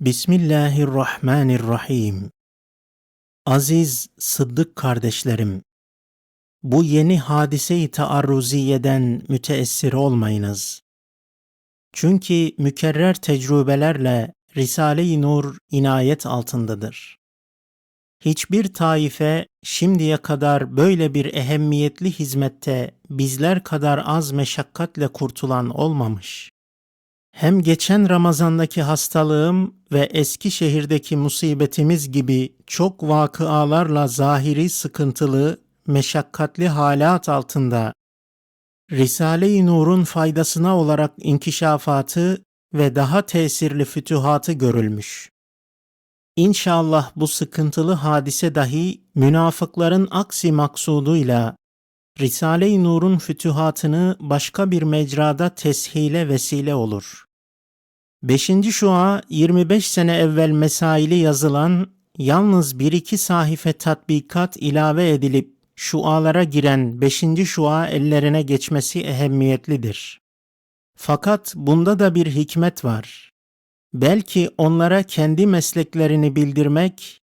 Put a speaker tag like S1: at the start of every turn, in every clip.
S1: Bismillahirrahmanirrahim. Aziz Sıddık kardeşlerim, bu yeni hadise-i taarruziyeden müteessir olmayınız. Çünkü mükerrer tecrübelerle Risale-i Nur inayet altındadır. Hiçbir taife şimdiye kadar böyle bir ehemmiyetli hizmette bizler kadar az meşakkatle kurtulan olmamış. Hem geçen Ramazandaki hastalığım ve eski şehirdeki musibetimiz gibi çok vakıalarla zahiri sıkıntılı, meşakkatli halat altında Risale-i Nur'un faydasına olarak inkişafatı ve daha tesirli fütühatı görülmüş. İnşallah bu sıkıntılı hadise dahi münafıkların aksi maksuduyla Risale-i Nur'un fütühatını başka bir mecrada teshile vesile olur. 5. şua 25 sene evvel mesaili yazılan yalnız bir iki sahife tatbikat ilave edilip şualara giren 5. şua ellerine geçmesi ehemmiyetlidir. Fakat bunda da bir hikmet var. Belki onlara kendi mesleklerini bildirmek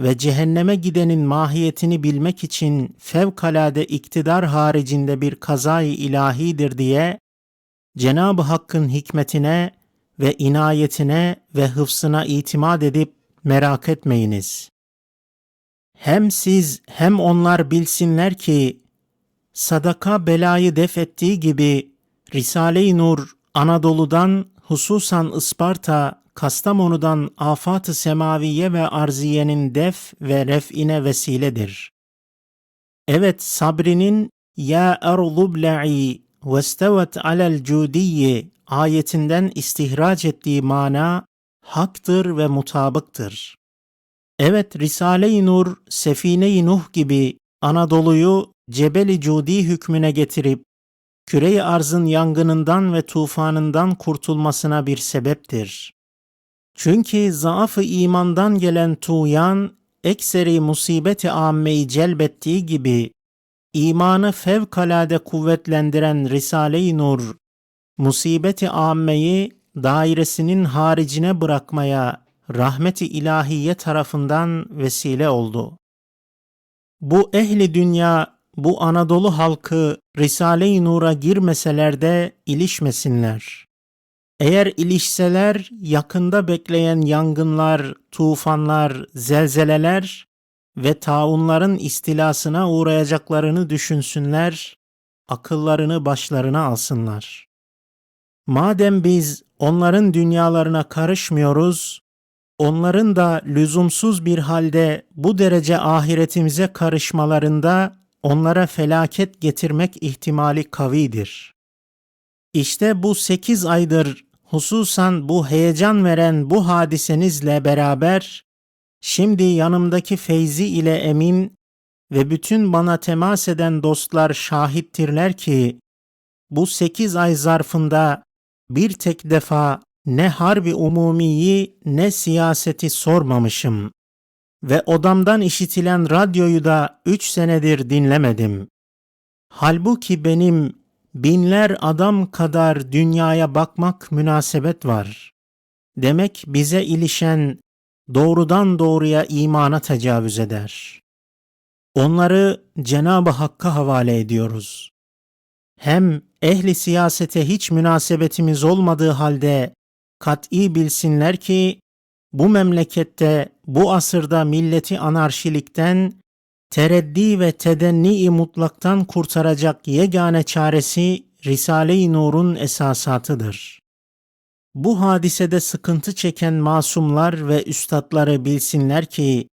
S1: ve cehenneme gidenin mahiyetini bilmek için fevkalade iktidar haricinde bir kazayı ilahidir diye Cenab-ı Hakk'ın hikmetine ve inayetine ve hıfsına itimat edip merak etmeyiniz. Hem siz hem onlar bilsinler ki sadaka belayı def ettiği gibi Risale-i Nur Anadolu'dan hususan Isparta, Kastamonu'dan afat-ı semaviye ve arziyenin def ve ref'ine vesiledir. Evet sabrinin ya erzubla'i ve stevet alel cudiyye ayetinden istihraç ettiği mana haktır ve mutabıktır. Evet Risale-i Nur, Sefine-i Nuh gibi Anadolu'yu Cebeli Cudi hükmüne getirip küre arzın yangınından ve tufanından kurtulmasına bir sebeptir. Çünkü zaafı imandan gelen tuyan ekseri musibeti ammeyi celbettiği gibi imanı fevkalade kuvvetlendiren Risale-i Nur musibeti ammeyi dairesinin haricine bırakmaya rahmeti ilahiye tarafından vesile oldu. Bu ehli dünya, bu Anadolu halkı Risale-i Nur'a girmeseler de ilişmesinler. Eğer ilişseler yakında bekleyen yangınlar, tufanlar, zelzeleler ve taunların istilasına uğrayacaklarını düşünsünler, akıllarını başlarına alsınlar. Madem biz onların dünyalarına karışmıyoruz, onların da lüzumsuz bir halde bu derece ahiretimize karışmalarında onlara felaket getirmek ihtimali kavidir. İşte bu sekiz aydır hususan bu heyecan veren bu hadisenizle beraber şimdi yanımdaki Feyzi ile Emin ve bütün bana temas eden dostlar şahittirler ki bu sekiz ay zarfında bir tek defa ne harbi umumiyi ne siyaseti sormamışım ve odamdan işitilen radyoyu da üç senedir dinlemedim. Halbuki benim binler adam kadar dünyaya bakmak münasebet var. Demek bize ilişen doğrudan doğruya imana tecavüz eder. Onları Cenab-ı Hakk'a havale ediyoruz hem ehli siyasete hiç münasebetimiz olmadığı halde kat'i bilsinler ki bu memlekette bu asırda milleti anarşilikten tereddi ve tedenni mutlaktan kurtaracak yegane çaresi Risale-i Nur'un esasatıdır. Bu hadisede sıkıntı çeken masumlar ve üstadları bilsinler ki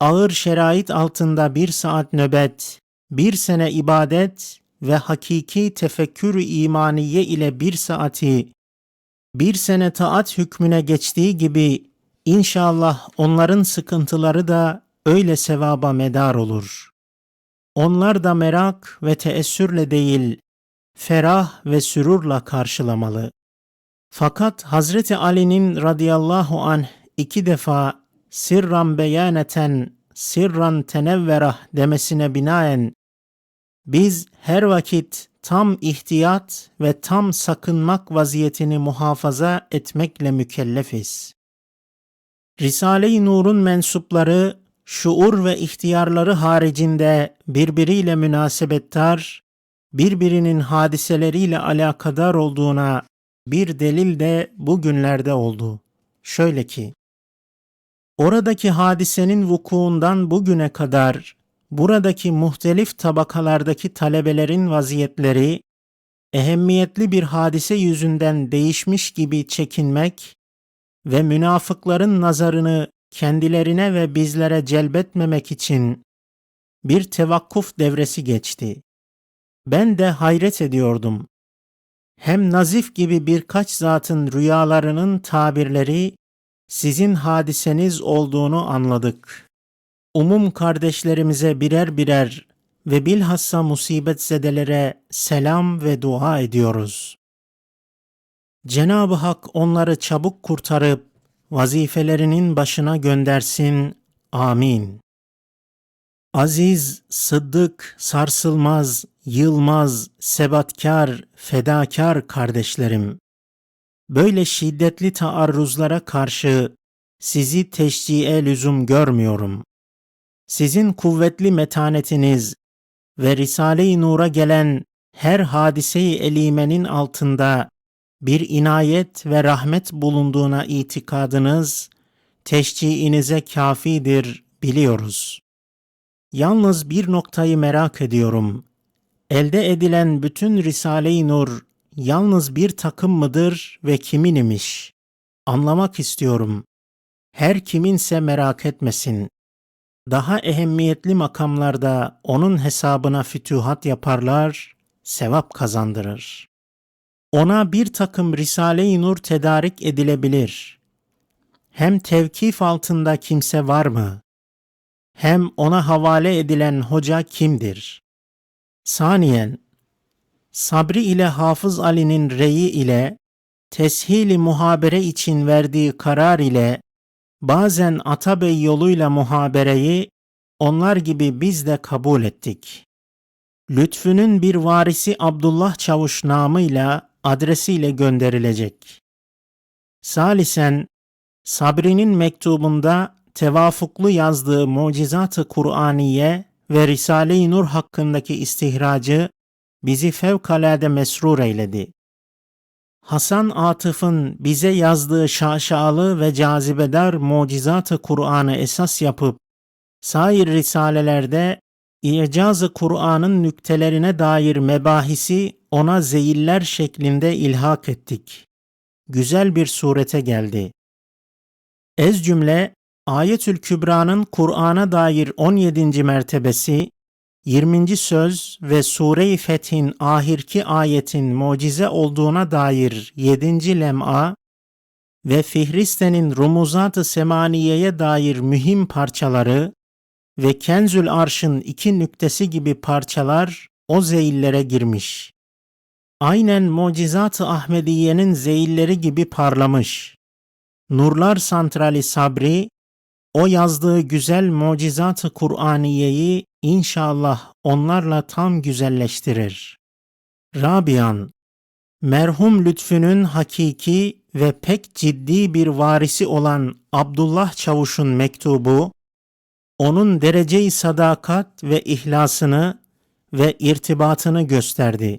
S1: ağır şerait altında bir saat nöbet, bir sene ibadet ve hakiki tefekkür imaniye ile bir saati bir sene taat hükmüne geçtiği gibi inşallah onların sıkıntıları da öyle sevaba medar olur. Onlar da merak ve teessürle değil, ferah ve sürurla karşılamalı. Fakat Hazreti Ali'nin radıyallahu anh iki defa sirran beyaneten, sirran tenevverah demesine binaen biz her vakit tam ihtiyat ve tam sakınmak vaziyetini muhafaza etmekle mükellefiz. Risale-i Nur'un mensupları şuur ve ihtiyarları haricinde birbiriyle münasebettar, birbirinin hadiseleriyle alakadar olduğuna bir delil de bugünlerde oldu. Şöyle ki, oradaki hadisenin vukuundan bugüne kadar buradaki muhtelif tabakalardaki talebelerin vaziyetleri ehemmiyetli bir hadise yüzünden değişmiş gibi çekinmek ve münafıkların nazarını kendilerine ve bizlere celbetmemek için bir tevakkuf devresi geçti. Ben de hayret ediyordum. Hem Nazif gibi birkaç zatın rüyalarının tabirleri sizin hadiseniz olduğunu anladık. Umum kardeşlerimize birer birer ve bilhassa musibet zedelere selam ve dua ediyoruz. Cenab-ı Hak onları çabuk kurtarıp vazifelerinin başına göndersin. Amin. Aziz, sıddık, sarsılmaz, yılmaz, sebatkar, fedakar kardeşlerim. Böyle şiddetli taarruzlara karşı sizi teşciye lüzum görmüyorum. Sizin kuvvetli metanetiniz ve Risale-i Nur'a gelen her hadiseyi elimenin altında bir inayet ve rahmet bulunduğuna itikadınız, teşciinize kafidir biliyoruz. Yalnız bir noktayı merak ediyorum. Elde edilen bütün Risale-i Nur yalnız bir takım mıdır ve kimin imiş? Anlamak istiyorum. Her kiminse merak etmesin. Daha ehemmiyetli makamlarda onun hesabına fütühat yaparlar, sevap kazandırır. Ona bir takım Risale-i Nur tedarik edilebilir. Hem tevkif altında kimse var mı? Hem ona havale edilen hoca kimdir? Saniyen, Sabri ile Hafız Ali'nin reyi ile teshili muhabere için verdiği karar ile bazen Atabey yoluyla muhabereyi onlar gibi biz de kabul ettik. Lütfü'nün bir varisi Abdullah Çavuş namıyla adresiyle gönderilecek. Salisen, Sabri'nin mektubunda tevafuklu yazdığı Mucizat-ı Kur'aniye ve Risale-i Nur hakkındaki istihracı bizi fevkalade mesrur eyledi. Hasan Atıf'ın bize yazdığı şaşalı ve cazibedar mucizat-ı Kur'an'ı esas yapıp sair risalelerde İcaz-ı Kur'an'ın nüktelerine dair mebahisi ona zeyiller şeklinde ilhak ettik. Güzel bir surete geldi. Ez cümle Ayetül Kübra'nın Kur'an'a dair 17. mertebesi, 20. söz ve Sure-i Fetih'in ahirki ayetin mucize olduğuna dair 7. lem'a ve Fihriste'nin Rumuzat-ı Semaniye'ye dair mühim parçaları ve Kenzül Arş'ın iki nüktesi gibi parçalar o zeyillere girmiş. Aynen Mucizat-ı Ahmediye'nin zeyilleri gibi parlamış. Nurlar Santrali Sabri, o yazdığı güzel mucizat-ı Kur'aniyeyi inşallah onlarla tam güzelleştirir. Rabian, merhum lütfünün hakiki ve pek ciddi bir varisi olan Abdullah Çavuş'un mektubu, onun dereceyi sadakat ve ihlasını ve irtibatını gösterdi.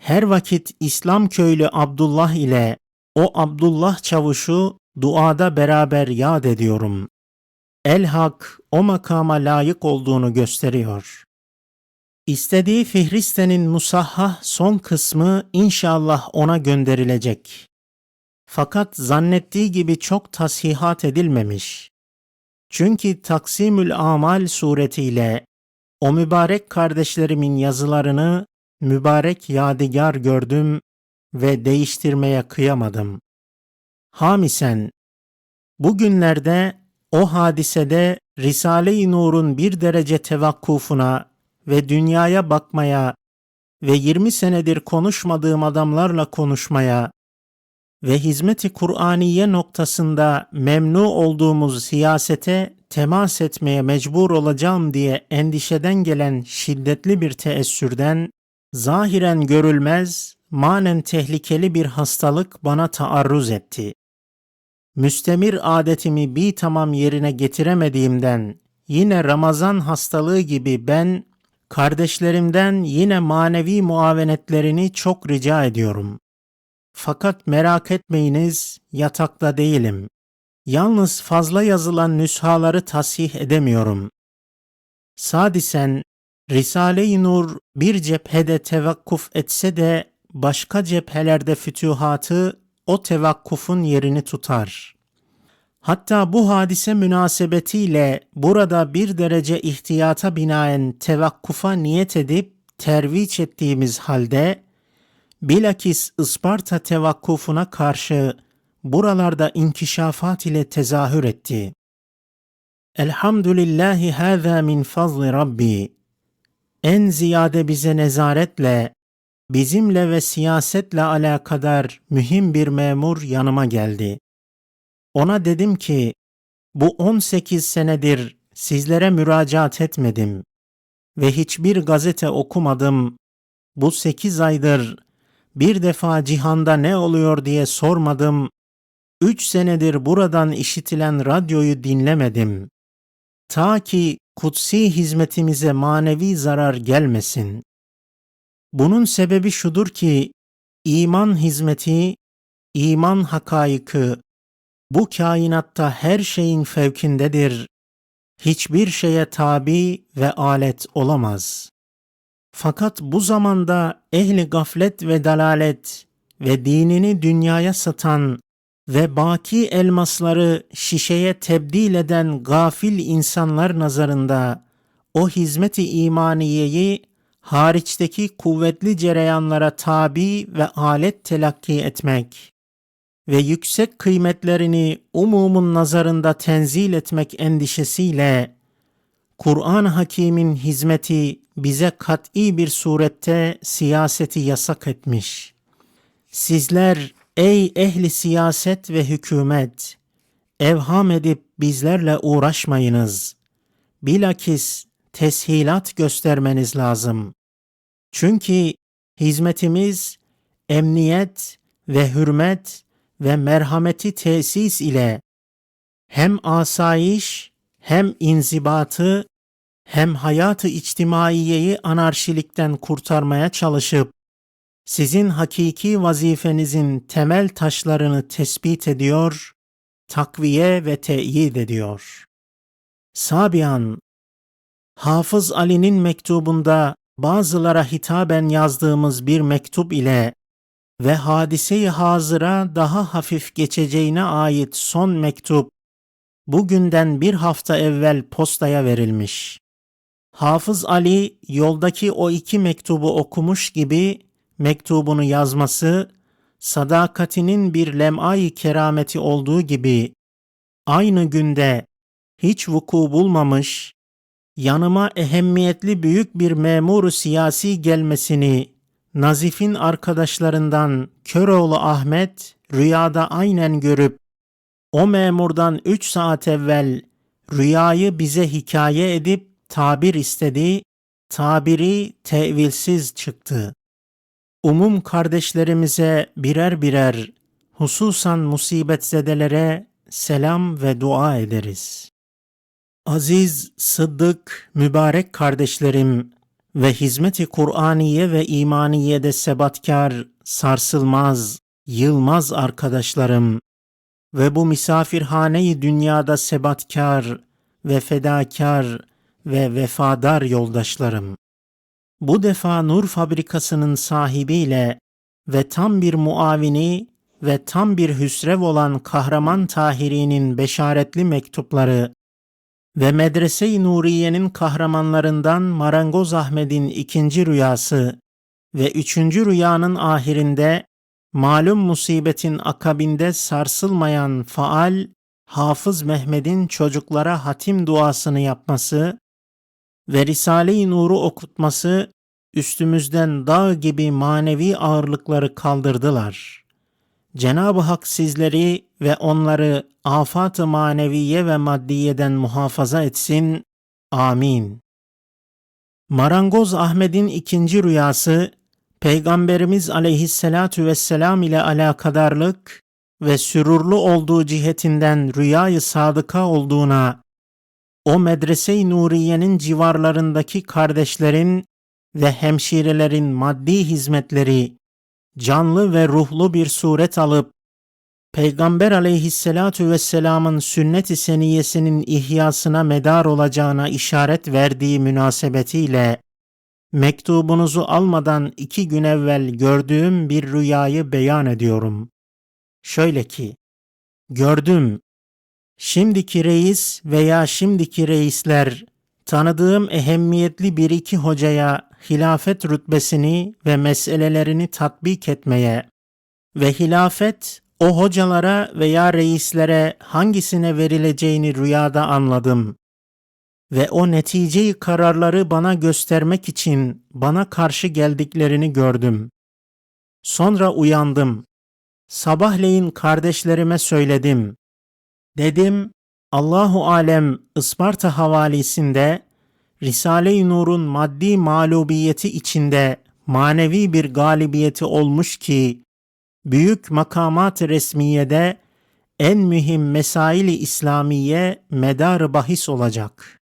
S1: Her vakit İslam köylü Abdullah ile o Abdullah çavuşu duada beraber yad ediyorum. El Hak o makama layık olduğunu gösteriyor. İstediği Fihriste'nin musahhah son kısmı inşallah ona gönderilecek. Fakat zannettiği gibi çok tasihat edilmemiş. Çünkü Taksimül Amal suretiyle o mübarek kardeşlerimin yazılarını mübarek yadigar gördüm ve değiştirmeye kıyamadım. Hamisen, bugünlerde o hadisede Risale-i Nur'un bir derece tevakkufuna ve dünyaya bakmaya ve 20 senedir konuşmadığım adamlarla konuşmaya ve hizmeti Kur'aniye noktasında memnu olduğumuz siyasete temas etmeye mecbur olacağım diye endişeden gelen şiddetli bir teessürden zahiren görülmez, manen tehlikeli bir hastalık bana taarruz etti. müstemir adetimi bir tamam yerine getiremediğimden yine Ramazan hastalığı gibi ben kardeşlerimden yine manevi muavenetlerini çok rica ediyorum. Fakat merak etmeyiniz yatakta değilim. Yalnız fazla yazılan nüshaları tasih edemiyorum. Sadisen Risale-i Nur bir cephede tevakkuf etse de başka cephelerde fütühatı o tevakkufun yerini tutar. Hatta bu hadise münasebetiyle burada bir derece ihtiyata binaen tevakkufa niyet edip terviç ettiğimiz halde bilakis Isparta tevakkufuna karşı buralarda inkişafat ile tezahür etti. Elhamdülillahi hâzâ min fazli Rabbi. En ziyade bize nezaretle, bizimle ve siyasetle alakadar mühim bir memur yanıma geldi. Ona dedim ki, bu 18 senedir sizlere müracaat etmedim ve hiçbir gazete okumadım. Bu 8 aydır bir defa cihanda ne oluyor diye sormadım. Üç senedir buradan işitilen radyoyu dinlemedim. Ta ki kutsi hizmetimize manevi zarar gelmesin. Bunun sebebi şudur ki, iman hizmeti, iman hakaykı, bu kainatta her şeyin fevkindedir. Hiçbir şeye tabi ve alet olamaz. Fakat bu zamanda ehli gaflet ve dalalet ve dinini dünyaya satan ve baki elmasları şişeye tebdil eden gafil insanlar nazarında o hizmeti imaniyeyi hariçteki kuvvetli cereyanlara tabi ve alet telakki etmek ve yüksek kıymetlerini umumun nazarında tenzil etmek endişesiyle Kur'an Hakim'in hizmeti bize kat'i bir surette siyaseti yasak etmiş. Sizler ey ehli siyaset ve hükümet evham edip bizlerle uğraşmayınız. Bilakis teshilat göstermeniz lazım. Çünkü hizmetimiz emniyet ve hürmet ve merhameti tesis ile hem asayiş hem inzibatı hem hayatı içtimaiyeyi anarşilikten kurtarmaya çalışıp sizin hakiki vazifenizin temel taşlarını tespit ediyor, takviye ve teyit ediyor. Sabian, Hafız Ali'nin mektubunda bazılara hitaben yazdığımız bir mektup ile ve hadise-i hazıra daha hafif geçeceğine ait son mektup bugünden bir hafta evvel postaya verilmiş. Hafız Ali yoldaki o iki mektubu okumuş gibi mektubunu yazması sadakatinin bir lem'ay kerameti olduğu gibi aynı günde hiç vuku bulmamış yanıma ehemmiyetli büyük bir memuru siyasi gelmesini Nazif'in arkadaşlarından Köroğlu Ahmet rüyada aynen görüp o memurdan üç saat evvel rüyayı bize hikaye edip tabir istedi, tabiri tevilsiz çıktı. Umum kardeşlerimize birer birer, hususan musibetzedelere selam ve dua ederiz. Aziz, sıddık, mübarek kardeşlerim ve hizmeti Kur'aniye ve imaniyede sebatkar, sarsılmaz, yılmaz arkadaşlarım ve bu misafirhaneyi dünyada sebatkar ve fedakar ve vefadar yoldaşlarım. Bu defa nur fabrikasının sahibiyle ve tam bir muavini ve tam bir hüsrev olan Kahraman Tahiri'nin beşaretli mektupları ve Medrese-i Nuriye'nin kahramanlarından Marangoz Ahmet'in ikinci rüyası ve üçüncü rüyanın ahirinde malum musibetin akabinde sarsılmayan faal Hafız Mehmet'in çocuklara hatim duasını yapması ve Risale-i Nur'u okutması üstümüzden dağ gibi manevi ağırlıkları kaldırdılar. Cenab-ı Hak sizleri ve onları afat-ı maneviye ve maddiyeden muhafaza etsin. Amin. Marangoz Ahmet'in ikinci rüyası, Peygamberimiz aleyhissalatu vesselam ile alakadarlık ve sürurlu olduğu cihetinden rüyayı sadıka olduğuna, o medrese-i Nuriye'nin civarlarındaki kardeşlerin ve hemşirelerin maddi hizmetleri canlı ve ruhlu bir suret alıp Peygamber aleyhissalatu vesselamın sünnet-i seniyesinin ihyasına medar olacağına işaret verdiği münasebetiyle mektubunuzu almadan iki gün evvel gördüğüm bir rüyayı beyan ediyorum. Şöyle ki, gördüm, şimdiki reis veya şimdiki reisler tanıdığım ehemmiyetli bir iki hocaya hilafet rütbesini ve meselelerini tatbik etmeye ve hilafet o hocalara veya reislere hangisine verileceğini rüyada anladım ve o neticeyi kararları bana göstermek için bana karşı geldiklerini gördüm. Sonra uyandım. Sabahleyin kardeşlerime söyledim. Dedim, Allahu alem Isparta havalisinde Risale-i Nur'un maddi mağlubiyeti içinde manevi bir galibiyeti olmuş ki büyük makamat-ı resmiyede en mühim mesaili İslamiye medar bahis olacak.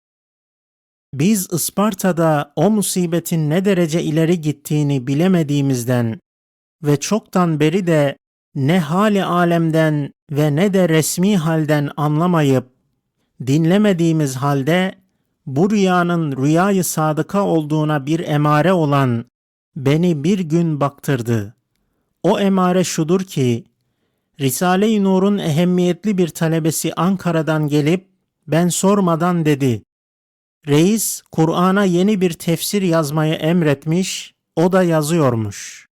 S1: Biz Isparta'da o musibetin ne derece ileri gittiğini bilemediğimizden ve çoktan beri de ne hali alemden ve ne de resmi halden anlamayıp dinlemediğimiz halde bu rüyanın rüyayı sadıka olduğuna bir emare olan beni bir gün baktırdı. O emare şudur ki, Risale-i Nur'un ehemmiyetli bir talebesi Ankara'dan gelip ben sormadan dedi. Reis Kur'an'a yeni bir tefsir yazmayı emretmiş, o da yazıyormuş.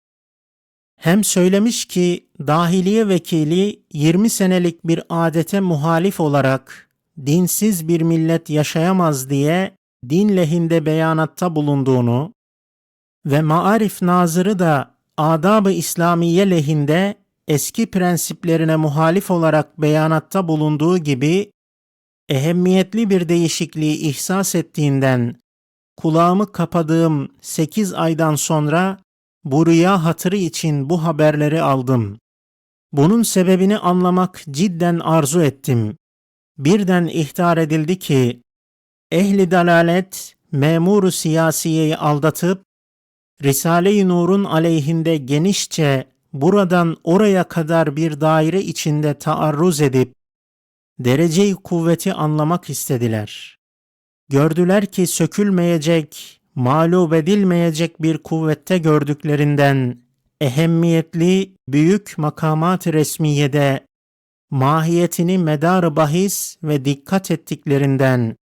S1: Hem söylemiş ki dahiliye vekili 20 senelik bir adete muhalif olarak dinsiz bir millet yaşayamaz diye din lehinde beyanatta bulunduğunu ve Maarif Nazırı da adab-ı İslamiye lehinde eski prensiplerine muhalif olarak beyanatta bulunduğu gibi ehemmiyetli bir değişikliği ihsas ettiğinden kulağımı kapadığım 8 aydan sonra bu rüya hatırı için bu haberleri aldım. Bunun sebebini anlamak cidden arzu ettim. Birden ihtar edildi ki, ehli dalalet memuru siyasiyeyi aldatıp, Risale-i Nur'un aleyhinde genişçe buradan oraya kadar bir daire içinde taarruz edip, dereceyi kuvveti anlamak istediler. Gördüler ki sökülmeyecek, mağlup edilmeyecek bir kuvvette gördüklerinden ehemmiyetli büyük makamat resmiyede mahiyetini medar bahis ve dikkat ettiklerinden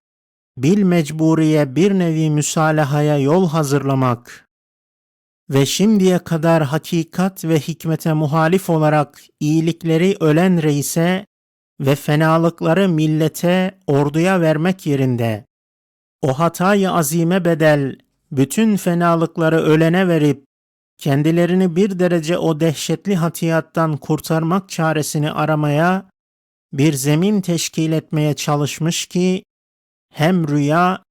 S1: bil mecburiye bir nevi müsalahaya yol hazırlamak ve şimdiye kadar hakikat ve hikmete muhalif olarak iyilikleri ölen reise ve fenalıkları millete, orduya vermek yerinde o hatayı azime bedel bütün fenalıkları ölene verip kendilerini bir derece o dehşetli hatiyattan kurtarmak çaresini aramaya bir zemin teşkil etmeye çalışmış ki hem rüya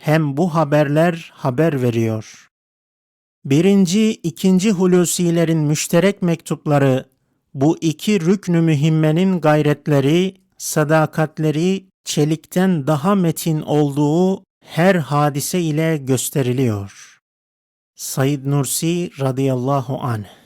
S1: hem bu haberler haber veriyor. Birinci, ikinci hulusilerin müşterek mektupları bu iki rüknü mühimmenin gayretleri, sadakatleri çelikten daha metin olduğu her hadise ile gösteriliyor. Said Nursi radıyallahu anh